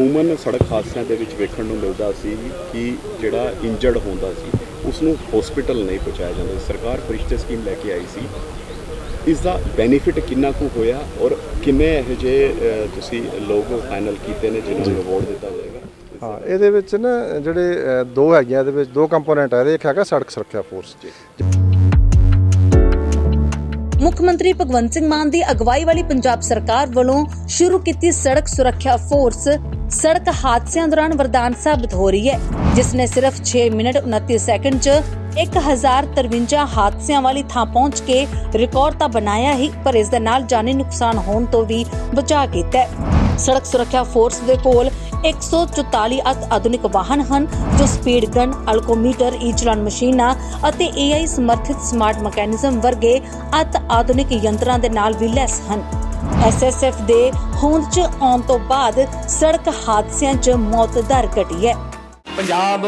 ਅਮੂਮਨ ਸੜਕ ਹਾਦਸਿਆਂ ਦੇ ਵਿੱਚ ਵੇਖਣ ਨੂੰ ਮਿਲਦਾ ਸੀ ਕਿ ਜਿਹੜਾ ਇੰਜਰਡ ਹੁੰਦਾ ਸੀ ਉਸ ਨੂੰ ਹਸਪੀਟਲ ਨਹੀਂ ਪਹੁੰਚਾਇਆ ਜਾਂਦਾ। ਸਰਕਾਰ ਫਰਿਸ਼ਤੇ ਸਕੀਮ ਲੈ ਕੇ ਆਈ ਸੀ। ਇਸ ਦਾ ਬੈਨੀਫਿਟ ਕਿੰਨਾ ਕੁ ਹੋਇਆ ਔਰ ਕਿੰਨੇ ਇਹੋ ਅ, ਤੁਸੀਂ ਲੋਕ ਫਾਈਨਲ ਕੀਤੇ ਨੇ ਜਿਨ੍ਹਾਂ ਨੂੰ ਅਵਾਰਡ ਦਿੱਤਾ ਜਾਏਗਾ? ਹਾਂ ਇਹਦੇ ਵਿੱਚ ਨਾ ਜਿਹੜੇ ਦੋ ਹੈਗੀਆਂ ਇਹਦੇ ਵਿੱਚ ਦੋ ਕੰਪੋਨੈਂਟ ਹੈ ਇਹਦੇ ਇੱਕ ਹੈਗਾ ਸੜਕ ਸੁਰੱਖਿਆ ਫੋਰਸ ਮੁੱਖ ਮੰਤਰੀ ਭਗਵੰਤ ਸਿੰਘ ਮਾਨ ਦੀ ਅਗਵਾਈ ਵਾਲੀ ਪੰਜਾਬ ਸਰਕਾਰ ਵੱਲੋਂ ਸ਼ੁਰੂ ਕੀਤੀ ਸੜਕ ਸੁਰੱਖਿਆ ਫੋਰਸ ਸੜਕ ਹਾਦਸਿਆਂ ਦੌਰਾਨ ਵਰਦਾਨ ਸਾਬਤ ਹੋ ਰਹੀ ਹੈ ਜਿਸ ਨੇ ਸਿਰਫ 6 ਮਿੰਟ 29 ਸੈਕਿੰਡ 'ਚ 1053 ਹਾਦਸਿਆਂ ਵਾਲੀ ਥਾਂ ਪਹੁੰਚ ਕੇ ਰਿਕਾਰਡ ਤਾਂ ਬਣਾਇਆ ਹੀ, ਪਰ ਇਸ ਦੇ ਨਾਲ ਜਾਨੀ ਨੁਕਸਾਨ ਹੋਣ ਤੋਂ ਵੀ ਬਚਾ ਕੀਤਾ ਸੜਕ ਸੁਰੱਖਿਆ ਫੋਰਸ ਦੇ ਕੋਲ 144 ਅਤ ਆਧੁਨਿਕ ਵਾਹਨ ਹਨ, ਜੋ ਸਪੀਡ ਗਨ, ਅਲਕੋਮੀਟਰ ਈ ਚਲਾਨ ਮਸ਼ੀਨਾਂ ਅਤੇ AI ਸਮਰਥਿਤ ਸਮਾਰਟ ਮੈਕੈਨਿਜ਼ਮ ਵਰਗੇ ਅਤ ਆਧੁਨਿਕ ਯੰਤਰਾਂ ਦੇ ਨਾਲ ਵੀ ਲੈਸ ਹਨ। SSF ਦੇ ਹੋਂਦ 'ਚ ਆਉਣ ਤੋਂ ਬਾਅਦ ਸੜਕ ਹਾਦਸਿਆਂ 'ਚ ਮੌਤ ਦਰ ਘਟੀ ਹੈ। ਪੰਜਾਬ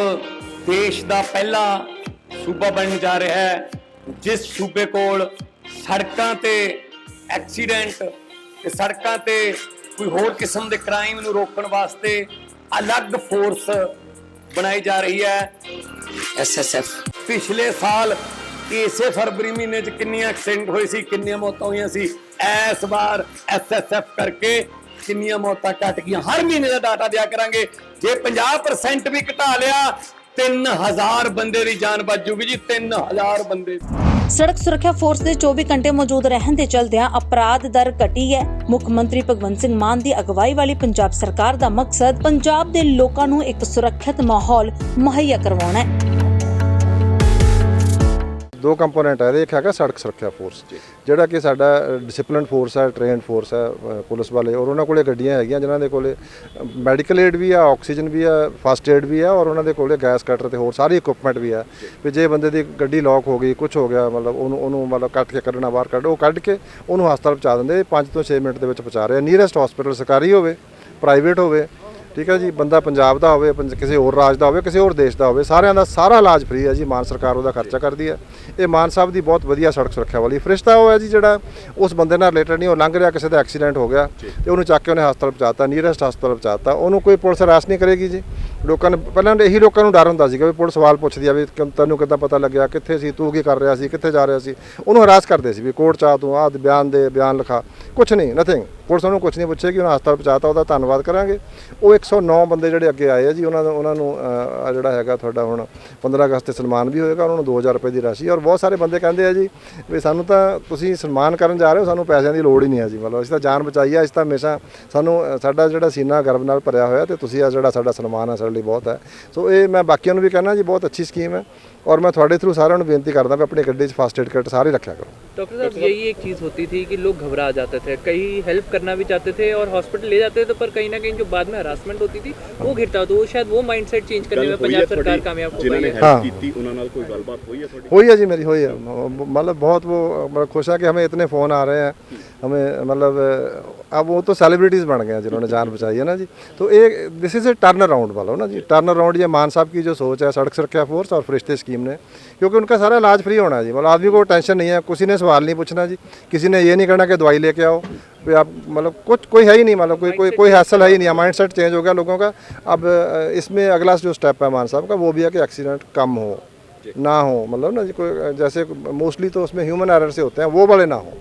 ਦੇਸ਼ ਦਾ ਪਹਿਲਾ ਸੂਬਾ ਬਣਨ ਜਾ ਰਿਹਾ ਹੈ ਜਿਸ ਸੂਬੇ ਕੋਲ ਸੜਕਾਂ ਤੇ ਐਕਸੀਡੈਂਟ ਤੇ ਸੜਕਾਂ ਤੇ ਕੋਈ ਹੋਰ ਕਿਸਮ ਦੇ ਕ੍ਰਾਈਮ ਨੂੰ ਰੋਕਣ ਵਾਸਤੇ ਅਲੱਗ ਫੋਰਸ ਬਣਾਈ ਜਾ ਰਹੀ ਹੈ। ਐਸਐਸਐਫ ਪਿਛਲੇ ਸਾਲ ਇਸੇ ਫਰਵਰੀ ਮਹੀਨੇ 'ਚ ਕਿੰਨੀਆਂ ਐਕਸੀਡੈਂਟ ਹੋਏ ਸੀ ਕਿੰਨੀਆਂ ਮੌਤਾਂ ਹੋਈਆਂ ਸੀ ਇਸ ਵਾਰ ਐਸਐਸਐਫ ਕਰਕੇ ਕਿੰਨੀਆਂ ਮੌਤਾਂ ਘਟ ਗਈਆਂ। ਹਰ ਮਹੀਨੇ ਦਾ ਡਾਟਾ ਦਿਆ ਕਰਾਂਗੇ। ਜੇ 50% ਵੀ ਘਟਾ ਲਿਆ 3000 ਬੰਦੇ ਦੀ ਜਾਨ ਬਚ ਜੂਗੀ ਜੀ 3000 ਬੰਦੇ ਸੜਕ ਸੁਰੱਖਿਆ ਫੋਰਸ ਦੇ 24 ਘੰਟੇ ਮੌਜੂਦ ਰਹਿਣ ਦੇ ਚਲਦਿਆਂ ਅਪਰਾਧ ਦਰ ਘਟੀ ਹੈ। ਮੁੱਖ ਮੰਤਰੀ ਭਗਵੰਤ ਸਿੰਘ ਮਾਨ ਦੀ ਅਗਵਾਈ ਵਾਲੀ ਪੰਜਾਬ ਸਰਕਾਰ ਦਾ ਮਕਸਦ, ਪੰਜਾਬ ਦੇ ਲੋਕਾਂ ਨੂੰ ਇੱਕ ਸੁਰੱਖਿਅਤ ਮਾਹੌਲ ਮੁਹੱਈਆ ਕਰਵਾਉਣਾ ਹੈ। ਦੋ ਕੰਪੋਨੈਂਟ ਹੈ ਇਹਦੇ ਇੱਕ ਹੈਗਾ ਸੜਕ ਸੁਰੱਖਿਆ ਫੋਰਸ ਜਿਹੜਾ ਕਿ ਸਾਡਾ ਡਿਸਪਲਿਨ ਫੋਰਸ ਹੈ ਟ੍ਰੇਨਡ ਫੋਰਸ ਹੈ ਪੁਲਿਸ ਵਾਲੇ ਔਰ ਉਹਨਾਂ ਕੋਲੇ ਗੱਡੀਆਂ ਹੈਗੀਆਂ ਜਿਨ੍ਹਾਂ ਦੇ ਕੋਲੇ ਮੈਡੀਕਲ ਏਡ ਵੀ ਆ ਆਕਸੀਜਨ ਵੀ ਆ ਫਸਟ ਏਡ ਵੀ ਆ ਔਰ ਉਹਨਾਂ ਦੇ ਕੋਲੇ ਗੈਸ ਕਟਰ ਤੇ ਹੋਰ ਸਾਰੀ ਇਕਵਿਪਮੈਂਟ ਵੀ ਆ। ਵੀ ਜੇ ਬੰਦੇ ਦੀ ਗੱਡੀ ਲੌਕ ਹੋ ਗਈ ਕੁਝ ਹੋ ਗਿਆ ਮਤਲਬ ਉਹਨੂੰ ਉਹਨੂੰ ਮਤਲਬ ਕੱਟ ਕੇ ਕੱਢਣਾ ਬਾਹਰ ਕੱਢ ਉਹ ਕੱਢ ਕੇ ਉਹਨੂੰ ਹਸਪਤਾਲ ਪਹੁੰਚਾ ਦਿੰਦੇ 5 ਤੋਂ 6 ਮਿੰਟ ਦੇ ਵਿੱਚ ਪਹੁੰਚਾ ਰਹੇ ਨੀਅਰੈਸਟ ਹਸਪੀਟਲ ਸਰਕਾਰੀ ਹੋਵੇ ਪ੍ਰਾਈਵੇਟ ਹੋਵੇ ਠੀਕ ਹੈ ਜੀ ਬੰਦਾ ਪੰਜਾਬ ਦਾ ਹੋਵੇ ਪੰਜ- ਕਿਸੇ ਹੋਰ ਰਾਜ ਦਾ ਹੋਵੇ ਕਿਸੇ ਹੋਰ ਦੇਸ਼ ਦਾ ਹੋਵੇ ਸਾਰਿਆਂ ਦਾ ਸਾਰਾ ਇਲਾਜ ਫ੍ਰੀ ਹੈ ਜੀ ਮਾਨ ਸਰਕਾਰ ਉਹਦਾ ਖਰਚਾ ਕਰਦੀ ਹੈ। ਇਹ ਮਾਨ ਸਾਹਿਬ ਦੀ ਬਹੁਤ ਵਧੀਆ ਸੜਕ ਸੁਰੱਖਿਆ ਵਾਲੀ ਫਰਿਸ਼ਤਾ ਉਹ ਹੈ ਜੀ ਜਿਹੜਾ ਉਸ ਬੰਦੇ ਨਾਲ ਰਿਲੇਟਡ ਨਹੀਂ ਉਹ ਲੰਘ ਰਿਹਾ ਕਿਸੇ ਦਾ ਐਕਸੀਡੈਂਟ ਹੋ ਗਿਆ ਤੇ ਉਹਨੂੰ ਚੱਕ ਕੇ ਉਹਨੇ ਹਸਪਤਾਲ ਪਹੁੰਚਾਤਾ ਨੀਅਰੈਸਟ ਹਸਪਤਾਲ ਪਹੁੰਚਾਤਾ ਉਹਨੂੰ ਕੋਈ ਪੁਲਿਸ ਅਰੈਸਟ ਨਹੀਂ ਕਰੇਗੀ ਜੀ। ਲੋਕਾਂ ਨੇ, ਪਹਿਲਾਂ ਇਹੀ ਲੋਕਾਂ ਨੂੰ ਡਰ ਹੁੰਦਾ ਸੀਗਾ ਵੀ ਪੁਲਿਸ ਸਵਾਲ ਪੁੱਛਦੀ ਆ ਵੀ ਕਿ ਤੈਨੂੰ ਕਿੱਦਾਂ ਪਤਾ ਲੱਗਿਆ, ਕਿੱਥੇ ਸੀ, ਤੂੰ ਕੀ ਕਰ ਰਿਹਾ ਸੀ, ਕਿੱਥੇ ਜਾ ਰਿਹਾ ਸੀ। ਉਹਨੂੰ ਹਰਾਸ ਕਰਦੇ ਸੀ ਵੀ ਕੋਰਟ ਚ ਆ ਤੂੰ, ਆਹ ਬਿਆਨ ਦੇ, ਬਿਆਨ ਲਿਖਾ। ਕੁਝ ਨਹੀਂ ਨਥਿੰਗ ਪੁਲਿਸ ਉਹਨੂੰ ਕੁਝ ਨਹੀਂ ਪੁੱਛੇਗੀ, ਉਹਨਾਂ ਹਸਪਤਾਲ ਪਹੁੰਚਾਤਾ, ਉਹਦਾ ਧੰਨਵਾਦ ਕਰਾਂਗੇ। ਉਹ 109 ਬੰਦੇ ਜਿਹੜੇ ਅੱਗੇ ਆਏ ਆ ਜੀ, ਉਹਨਾਂ ਦਾ ਉਹਨਾਂ ਨੂੰ ਜਿਹੜਾ ਹੈਗਾ ਤੁਹਾਡਾ ਹੁਣ 15 ਅਗਸਤ ਤੇ ਸਨਮਾਨ ਵੀ ਹੋਏਗਾ, ਉਹਨਾਂ ਨੂੰ 2000 ਰੁਪਏ ਦੀ ਰਾਸ਼ੀ। ਔਰ ਬਹੁਤ ਸਾਰੇ ਬੰਦੇ ਕਹਿੰਦੇ ਆ ਜੀ ਵੀ ਸਾਨੂੰ ਤਾਂ ਤੁਸੀਂ ਸਨਮਾਨ ਕਰਨ ਜਾ ਰਹੇ ਹੋ, ਸਾਨੂੰ ਪੈਸਿਆਂ ਦੀ ਲੋੜ ਹੀ ਨਹੀਂ ਹੈ ਜੀ। ਮਤਲਬ ਅਸੀਂ ਤਾਂ ਜਾਨ ਬਚਾਈ ਆ, ਅਸੀਂ ਤਾਂ ਹਮੇਸ਼ਾ ਸਾਨੂੰ ਸਾਡਾ ਜਿਹੜਾ ਸੀਨਾ ਗਰਵ ਨਾਲ ਭਰਿਆ ਹੋਇਆ ਤੇ ਤੁਸੀਂ ਆ ਜਿਹੜਾ ਸਾਡਾ ਸਨਮਾਨ ਹੈ ਸਾਡੇ ਲਈ ਬਹੁਤ ਹੈ ਸੋ ਇਹ ਮੈਂ ਬਾਕੀਆਂ ਨੂੰ ਵੀ ਕਹਿਣਾ ਜੀ ਬਹੁਤ ਅੱਛੀ ਸਕੀਮ ਹੈ ਔਰ ਮੈਂ ਤੁਹਾਡੇ ਥਰੂ ਸਾਰਿਆਂ ਨੂੰ ਬੇਨਤੀ ਕਰਦਾ ਵੀ ਆਪਣੀ ਗੱਡੀ 'ਚ ਫਸਟ ਏਡ ਕਿੱਟ ਸਾਰੇ ਰੱਖਿਆ ਕਰੋ डॉक्टर साहब यही एक चीज़ होती थी कि लोग घबरा जाते थे कई हेल्प करना भी चाहते थे और हॉस्पिटल ले जाते थे पर कहीं ना कहीं जो बाद में हरासमेंट होती थी वो घिरता तो वो शायद वो माइंडसेट चेंज करने में ਹੋਈ ਹੈ पंजाब सरकार ਤੁਹਾਡੀ कामयाब हो ਜਿਨ੍ਹਾਂ पाई ਨੇ है हाँ। ਹੈਲਪ ਕੀਤੀ ਉਹਨਾਂ ਨਾਲ ਕੋਈ ਗੱਲਬਾਤ ਹੋਈ ਹੈ ਤੁਹਾਡੀ हुई है जी मेरी हुई है म- मतलब बहुत वो मतलब खुश है कि हमें इतने फ़ोन आ रहे हैं हमें मतलब अब वो तो सेलिब्रिटीज़ बन गए हैं जिन्होंने जान बचाई है ना जी। तो एक this is a turn around वाला ना जी। टर्न अराउंड ये मान साहब की जो सोच है सड़क सुरक्षा फोर्स और फरिश्ते स्कीम ने क्योंकि उनका सारा इलाज फ्री होना है जी। मतलब आदमी को टेंशन नहीं है किसी ने सवाल नहीं पूछना जी। किसी ने ये नहीं करना कि दवाई लेके आओ। भी आप मतलब कुछ कोई है ही नहीं मतलब कोई कोई कोई हासिल है ही नहीं। माइंड सेट चेंज हो गया लोगों का। अब इसमें अगला जो स्टेप है मान साहब का वो भी है कि एक्सीडेंट कम हो ना हो। मतलब ना जी कोई जैसे मोस्टली तो उसमें ह्यूमन एरर से होते हैं वो वाले ना हो।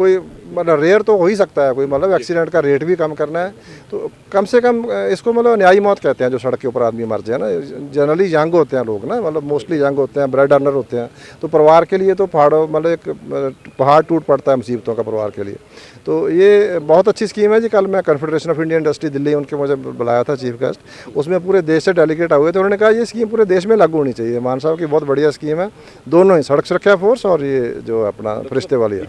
कोई मतलब रेयर तो हो ही सकता है कोई मतलब एक्सीडेंट का रेट भी कम करना है। तो कम से कम इसको मतलब न्यायी मौत कहते हैं जो सड़क के ऊपर आदमी मर जाए ना। जनरली यंग होते हैं लोग ना मतलब मोस्टली यंग होते हैं ब्रेड अर्नर होते हैं। तो परिवार के लिए तो पहाड़ों मतलब एक पहाड़ टूट पड़ता है मुसीबतों का परिवार के लिए। तो ये बहुत अच्छी स्कीम है जी कल मैं confederation of Indian industry Delhi उनके मुझे बुलाया था चीफ गेस्ट उसमें पूरे देश से डेलीगेट हुए थे उन्होंने कहा ये स्कीम पूरे देश में लागू होनी चाहिए। मान साहब की बहुत बढ़िया स्कीम है। दोनों ही सड़क सुरक्षा फोर्स और ये जो अपना फरिश्ते वाली है।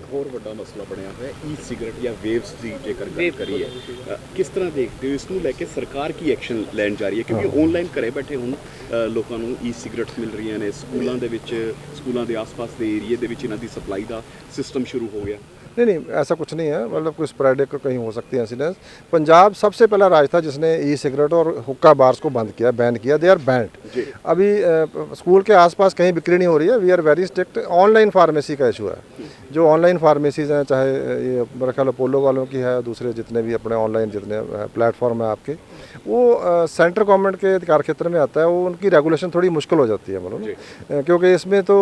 ਮਸਲਾ ਬਣਿਆ ਹੋਇਆ ਈ ਸਿਗਰਟ ਜਾਂ ਵੇਵਸ ਦੀ ਜੇਕਰ ਗੱਲ ਕਰੀਏ ਅ, ਕਿਸ ਤਰ੍ਹਾਂ ਦੇਖਦੇ ਹੋ ਇਸ ਨੂੰ ਲੈ ਕੇ ਸਰਕਾਰ ਕੀ ਐਕਸ਼ਨ ਲੈਣ ਜਾ ਰਹੀ ਹੈ ਕਿਉਂਕਿ ਆਨਲਾਈਨ ਘਰੇ ਬੈਠੇ ਹੁਣ ਅ, ਲੋਕਾਂ ਨੂੰ ਈ ਸਿਗਰਟਸ ਮਿਲ ਰਹੀਆਂ ਨੇ ਸਕੂਲਾਂ ਦੇ ਵਿੱਚ ਸਕੂਲਾਂ ਦੇ ਆਸ-ਪਾਸ ਦੇ ਏਰੀਏ ਦੇ ਵਿੱਚ ਇਹਨਾਂ ਦੀ ਸਪਲਾਈ ਦਾ ਸਿਸਟਮ ਸ਼ੁਰੂ ਹੋ ਗਿਆ नहीं नहीं ऐसा कुछ नहीं है मतलब कोई स्प्रेडिक कहीं हो सकती है इंसिडेंस पंजाब सबसे पहला राज्य था जिसने ई सिगरेट और हुक्का बार्स को बंद किया बैन किया दे आर बैंड अभी अ, स्कूल के आसपास कहीं बिक्री नहीं हो रही है we are very strict online pharmacy का इशू है जो ऑनलाइन फार्मेसीज हैं चाहे ये मेरा ख्याल अपोलो वालों की है दूसरे जितने भी अपने ऑनलाइन जितने प्लेटफॉर्म हैं आपके वो सेंट्रल गवर्नमेंट के अधिकार क्षेत्र में आता है वो उनकी रेगुलेशन थोड़ी मुश्किल हो जाती है मतलब क्योंकि इसमें तो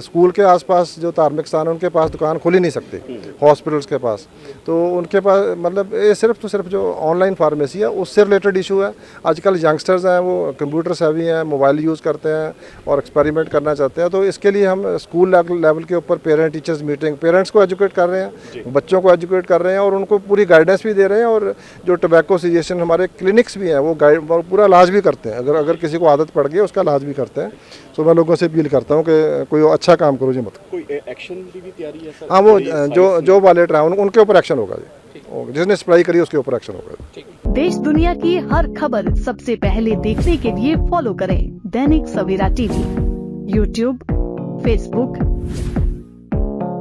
स्कूल के आसपास जो धार्मिक स्थान है उनके पास दुकान खुल ही नहीं सकती हॉस्पिटल्स के पास। तो उनके पास मतलब ये सिर्फ़ तो सिर्फ़ जो ऑनलाइन फार्मेसी है उससे रिलेटेड इशू है। आजकल यंगस्टर्स हैं वो कंप्यूटर सेवी हैं मोबाइल यूज़ करते हैं और एक्सपेरिमेंट करना चाहते हैं। तो इसके लिए हम स्कूल लेवल के ऊपर पेरेंट टीचर्स मीटिंग पेरेंट्स को एजुकेट कर रहे हैं बच्चों को एजुकेट कर रहे हैं और उनको पूरी गाइडेंस भी दे रहे हैं और जो टोबैको सीजेशन हमारे क्लिनिक्स भी हैं वो गाइड पूरा इलाज भी करते हैं। अगर अगर किसी को आदत पड़ गई उसका इलाज भी करते हैं। तो मैं लोगों से अपील करता हूँ कि कोई अच्छा काम करो जी मत। कोई एक्शन की भी तैयारी है हाँ वो जो जो वालेट रहा उनके ऊपर एक्शन होगा जी। जिसने सप्लाई करी उसके ऊपर एक्शन होगा देश दुनिया की हर खबर सबसे पहले देखने के लिए फॉलो करें Dainik Savera TV YouTube Facebook